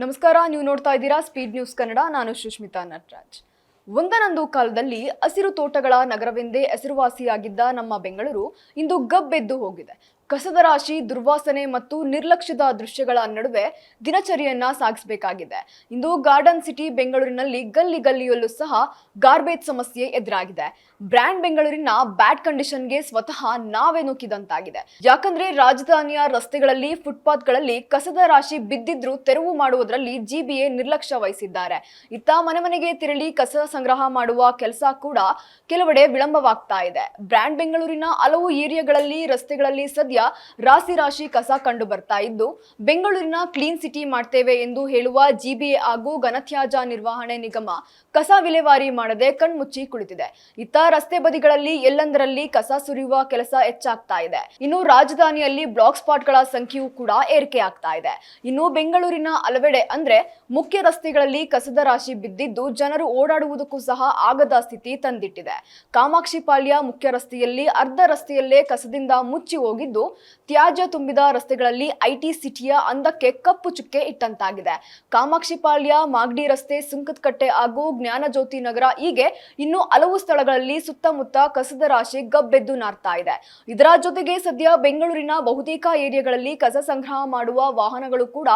ನಮಸ್ಕಾರ, ನೀವು ನೋಡ್ತಾ ಇದ್ದೀರಾ ಸ್ಪೀಡ್ ನ್ಯೂಸ್ ಕನ್ನಡ. ನಾನು ಸುಷ್ಮಿತಾ ನಟರಾಜ್. ಒಂದನೊಂದು ಕಾಲದಲ್ಲಿ ಹಸಿರು ತೋಟಗಳ ನಗರವೆಂದೇ ಹೆಸರುವಾಸಿಯಾಗಿದ್ದ ನಮ್ಮ ಬೆಂಗಳೂರು ಇಂದು ಗಬ್ಬೆದ್ದು ಹೋಗಿದೆ. ಕಸದ ರಾಶಿ, ದುರ್ವಾಸನೆ ಮತ್ತು ನಿರ್ಲಕ್ಷ್ಯದ ದೃಶ್ಯಗಳ ನಡುವೆ ದಿನಚರಿಯನ್ನ ಸಾಗಿಸಬೇಕಾಗಿದೆ. ಇಂದು ಗಾರ್ಡನ್ ಸಿಟಿ ಬೆಂಗಳೂರಿನಲ್ಲಿ ಗಲ್ಲಿ ಗಲ್ಲಿಯಲ್ಲೂ ಸಹ ಗಾರ್ಬೇಜ್ ಸಮಸ್ಯೆ ಎದುರಾಗಿದೆ. ಬ್ರ್ಯಾಂಡ್ ಬೆಂಗಳೂರಿನ ಬ್ಯಾಡ್ ಕಂಡೀಷನ್ಗೆ ಸ್ವತಃ ನಾವೇ ನುಕ್ಕಿದಂತಾಗಿದೆ ಯಾಕಂದ್ರೆ ರಾಜಧಾನಿಯ ರಸ್ತೆಗಳಲ್ಲಿ ಫುಟ್ಪಾತ್ಗಳಲ್ಲಿ ಕಸದ ರಾಶಿ ಬಿದ್ದಿದ್ರು ತೆರವು ಮಾಡುವುದರಲ್ಲಿ ಜಿಬಿಎ ನಿರ್ಲಕ್ಷ್ಯ ವಹಿಸಿದ್ದಾರೆ. ಇತ್ತ ಮನೆ ಮನೆಗೆ ತೆರಳಿ ಕಸ ಸಂಗ್ರಹ ಮಾಡುವ ಕೆಲಸ ಕೂಡ ಕೆಲವೆಡೆ ವಿಳಂಬವಾಗ್ತಾ ಇದೆ. ಬ್ರ್ಯಾಂಡ್ ಬೆಂಗಳೂರಿನ ಹಲವು ಏರಿಯಾಗಳಲ್ಲಿ, ರಸ್ತೆಗಳಲ್ಲಿ ಸದ್ಯ ರಾಶಿ ರಾಶಿ ಕಸ ಕಂಡು ಬರ್ತಾ ಇದ್ದು ಬೆಂಗಳೂರಿನ ಕ್ಲೀನ್ ಸಿಟಿ ಮಾಡ್ತೇವೆ ಎಂದು ಹೇಳುವ ಜಿಬಿಎ ಹಾಗೂ ಘನತ್ಯಾಜ ನಿರ್ವಹಣೆ ನಿಗಮ ಕಸ ವಿಲೇವಾರಿ ಮಾಡದೆ ಕಣ್ಮುಚ್ಚಿ ಕುಳಿತಿದೆ. ಇತ್ತ ರಸ್ತೆ ಬದಿಗಳಲ್ಲಿ ಎಲ್ಲೆಂದರಲ್ಲಿ ಕಸ ಸುರಿಯುವ ಕೆಲಸ ಹೆಚ್ಚಾಗ್ತಾ ಇದೆ. ಇನ್ನು ರಾಜಧಾನಿಯಲ್ಲಿ ಬ್ಲಾಕ್ ಸ್ಪಾಟ್ಗಳ ಸಂಖ್ಯೆಯೂ ಕೂಡ ಏರಿಕೆ ಆಗ್ತಾ ಇದೆ. ಇನ್ನು ಬೆಂಗಳೂರಿನ ಹಲವೆಡೆ ಅಂದ್ರೆ ಮುಖ್ಯ ರಸ್ತೆಗಳಲ್ಲಿ ಕಸದ ರಾಶಿ ಬಿದ್ದಿದ್ದು ಜನರು ಓಡಾಡುವುದಕ್ಕೂ ಸಹ ಆಗದ ಸ್ಥಿತಿ ತಂದಿಟ್ಟಿದೆ. ಕಾಮಾಕ್ಷಿ ಪಾಳ್ಯ ಮುಖ್ಯ ರಸ್ತೆಯಲ್ಲಿ ಅರ್ಧ ರಸ್ತೆಯಲ್ಲೇ ಕಸದಿಂದ ಮುಚ್ಚಿ ಹೋಗಿದ್ದು ತ್ಯಾಜ್ಯ ತುಂಬಿದ ರಸ್ತೆಗಳಲ್ಲಿ ಐಟಿ ಸಿಟಿಯ ಅಂದಕ್ಕೆ ಕಪ್ಪು ಚುಕ್ಕೆ ಇಟ್ಟಂತಾಗಿದೆ. ಕಾಮಾಕ್ಷಿಪಾಳ್ಯ ಮಾಗ್ಡಿ ರಸ್ತೆ ಸುಂಕದಕಟ್ಟೆ ಹಾಗೂ ಜ್ಞಾನಜ್ಯೋತಿ ನಗರ ಹೀಗೆ ಇನ್ನು ಹಲವು ಸ್ಥಳಗಳಲ್ಲಿ ಸುತ್ತಮುತ್ತ ಕಸದ ರಾಶಿ ಗಬ್ಬೆದ್ದು ನಾರ್ತಾ ಇದೆ. ಇದರ ಜೊತೆಗೆ ಸದ್ಯ ಬೆಂಗಳೂರಿನ ಬಹುತೇಕ ಏರಿಯಾಗಳಲ್ಲಿ ಕಸ ಸಂಗ್ರಹ ಮಾಡುವ ವಾಹನಗಳು ಕೂಡ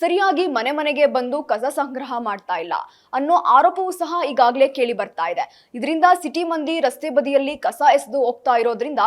ಸರಿಯಾಗಿ ಮನೆ ಮನೆಗೆ ಬಂದು ಕಸ ಸಂಗ್ರಹ ಮಾಡ್ತಾ ಇಲ್ಲ. ಅನ್ನೋ ಆರೋಪವೂ ಸಹ ಈಗಾಗಲೇ ಕೇಳಿ ಬರ್ತಾ ಇದೆ. ಇದರಿಂದ ಸಿಟಿ ಮಂದಿ ರಸ್ತೆ ಬದಿಯಲ್ಲಿ ಕಸ ಎಸೆದು ಹೋಗ್ತಾ ಇರೋದ್ರಿಂದ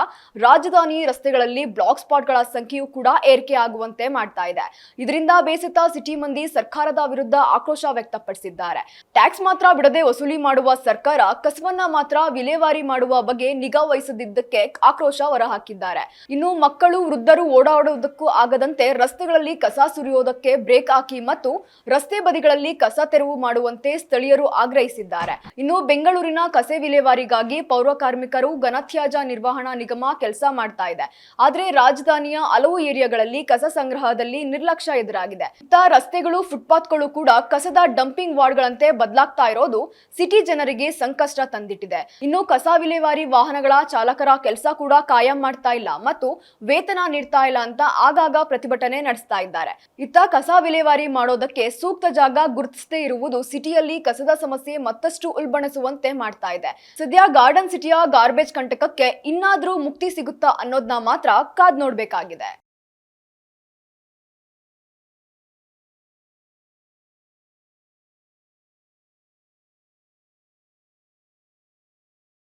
ರಾಜಧಾನಿ ರಸ್ತೆಗಳಲ್ಲಿ ಬ್ಲಾಕ್ ಸ್ಪಾಟ್ಗಳ ಸಂಖ್ಯೆಯೂ ಕೂಡ ಏರಿಕೆ ಆಗುವಂತೆ ಮಾಡ್ತಾ ಇದೆ. ಇದರಿಂದ ಬೇಸತ್ತ ಸಿಟಿ ಮಂದಿ ಸರ್ಕಾರದ ವಿರುದ್ಧ ಆಕ್ರೋಶ ವ್ಯಕ್ತಪಡಿಸಿದ್ದಾರೆ. ಟ್ಯಾಕ್ಸ್ ಮಾತ್ರ ಬಿಡದೆ ವಸೂಲಿ ಮಾಡುವ ಸರ್ಕಾರ ಕಸವನ್ನ ಮಾತ್ರ ವಿಲೇವಾರಿ ಮಾಡುವ ಬಗ್ಗೆ ನಿಗಾ ವಹಿಸದಿದ್ದಕ್ಕೆ ಆಕ್ರೋಶ ಹೊರಹಾಕಿದ್ದಾರೆ. ಇನ್ನು ಮಕ್ಕಳು, ವೃದ್ಧರು ಓಡಾಡುವುದಕ್ಕೂ ಆಗದಂತೆ ರಸ್ತೆಗಳಲ್ಲಿ ಕಸ ಸುರಿಯೋದಕ್ಕೆ ಬ್ರೇಕ್ ಹಾಕಿ ಮತ್ತು ರಸ್ತೆ ಬದಿಗಳಲ್ಲಿ ಕಸ ತೆರವು ಮಾಡುವಂತೆ ಸ್ಥಳೀಯರು ಆಗ್ರಹಿಸಿದ್ದಾರೆ. ಇನ್ನು ಬೆಂಗಳೂರಿನ ಕಸೆ ವಿಲೇವಾರಿಗಾಗಿ ಪೌರ ಕಾರ್ಮಿಕರು ಘನತ್ಯಾಜ ನಿರ್ವಹಣಾ ನಿಗಮ ಕೆಲಸ ಮಾಡ್ತಾ ಇದೆ. ಆದ್ರೆ ರಾಜಧಾನಿಯ ಹಲವು ಏರಿಯಾಗಳಲ್ಲಿ ಕಸ ಸಂಗ್ರಹದಲ್ಲಿ ನಿರ್ಲಕ್ಷ್ಯ ಎದುರಾಗಿದೆ. ಇತ್ತ ರಸ್ತೆಗಳು, ಫುಟ್ಪಾತ್ಗಳು ಕೂಡ ಕಸದ ಡಂಪಿಂಗ್ ವಾರ್ಡ್ಗಳಂತೆ ಬದಲಾಗ್ತಾ ಇರೋದು ಸಿಟಿ ಜನರಿಗೆ ಸಂಕಷ್ಟ ತಂದಿಟ್ಟಿದೆ. ಇನ್ನು ಕಸ ವಿಲೇವಾರಿ ವಾಹನಗಳ ಚಾಲಕರ ಕೆಲಸ ಕೂಡ ಕಾಯಂ ಮಾಡ್ತಾ ಇಲ್ಲ ಮತ್ತು ವೇತನ ನೀಡ್ತಾ ಇಲ್ಲ ಅಂತ ಆಗಾಗ ಪ್ರತಿಭಟನೆ ನಡೆಸ್ತಾ ಇದ್ದಾರೆ. ಇತ್ತ ಕಸ ವಿಲೇವಾರಿ ಮಾಡೋದಕ್ಕೆ ಸೂಕ್ತ ಜಾಗ ಗುರುತಿಸದೇ ಇರುವುದು ಸಿಟಿಯಲ್ಲಿ ಕಸದ ಸಮಸ್ಯೆ ಮತ್ತಷ್ಟು ಉಲ್ಬಣಿಸುವಂತೆ ಮಾಡ್ತಾ ಇದೆ. ಸದ್ಯ ಗಾರ್ಡನ್ ಸಿಟಿಯ ಗಾರ್ಬೇಜ್ ಕಂಟಕಕ್ಕೆ ಇನ್ನಾದ್ರೂ ಮುಕ್ತಿ ಸಿಗುತ್ತಾ ಅನ್ನೋದನ್ನ ಮಾತ್ರ ಕಾದ್ ನೋಡ್ಬೇಕಾಗಿದೆ.